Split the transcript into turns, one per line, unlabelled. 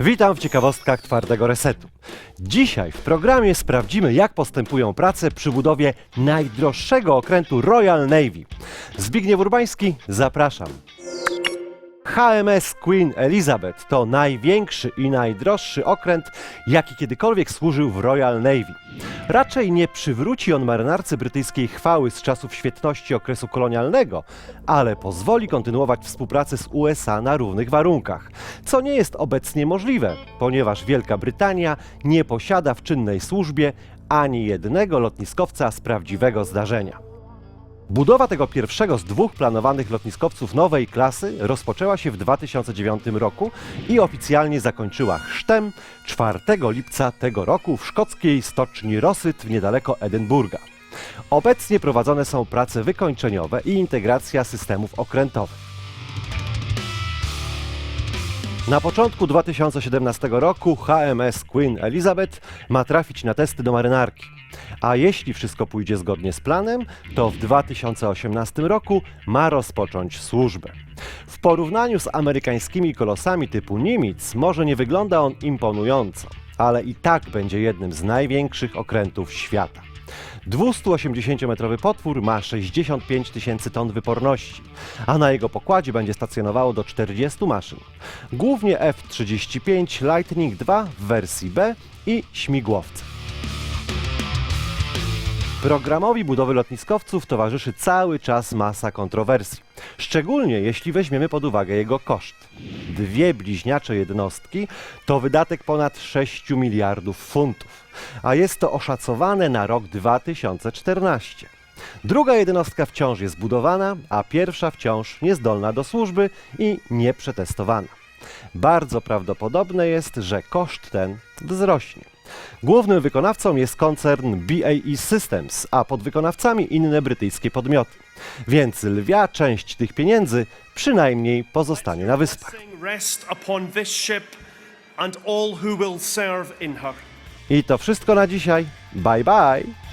Witam w ciekawostkach twardego resetu. Dzisiaj w programie sprawdzimy, jak postępują prace przy budowie najdroższego okrętu Royal Navy. Zbigniew Urbański, zapraszam. HMS Queen Elizabeth to największy i najdroższy okręt, jaki kiedykolwiek służył w Royal Navy. Raczej nie przywróci on marynarce brytyjskiej chwały z czasów świetności okresu kolonialnego, ale pozwoli kontynuować współpracę z USA na równych warunkach, co nie jest obecnie możliwe, ponieważ Wielka Brytania nie posiada w czynnej służbie ani jednego lotniskowca z prawdziwego zdarzenia. Budowa tego pierwszego z dwóch planowanych lotniskowców nowej klasy rozpoczęła się w 2009 roku i oficjalnie zakończyła chrztem 4 lipca tego roku w szkockiej stoczni Rosyth niedaleko Edynburga. Obecnie prowadzone są prace wykończeniowe i integracja systemów okrętowych. Na początku 2017 roku HMS Queen Elizabeth ma trafić na testy do marynarki. A jeśli wszystko pójdzie zgodnie z planem, to w 2018 roku ma rozpocząć służbę. W porównaniu z amerykańskimi kolosami typu Nimitz może nie wygląda on imponująco, ale i tak będzie jednym z największych okrętów świata. 280-metrowy potwór ma 65 tysięcy ton wyporności, a na jego pokładzie będzie stacjonowało do 40 maszyn. Głównie F-35 Lightning II w wersji B i śmigłowce. Programowi budowy lotniskowców towarzyszy cały czas masa kontrowersji. Szczególnie jeśli weźmiemy pod uwagę jego koszt. Dwie bliźniacze jednostki to wydatek ponad 6 miliardów funtów, a jest to oszacowane na rok 2014. Druga jednostka wciąż jest budowana, a pierwsza wciąż niezdolna do służby i nieprzetestowana. Bardzo prawdopodobne jest, że koszt ten wzrośnie. Głównym wykonawcą jest koncern BAE Systems, a podwykonawcami inne brytyjskie podmioty. Więc lwia część tych pieniędzy przynajmniej pozostanie na wyspach. I to wszystko na dzisiaj. Bye bye!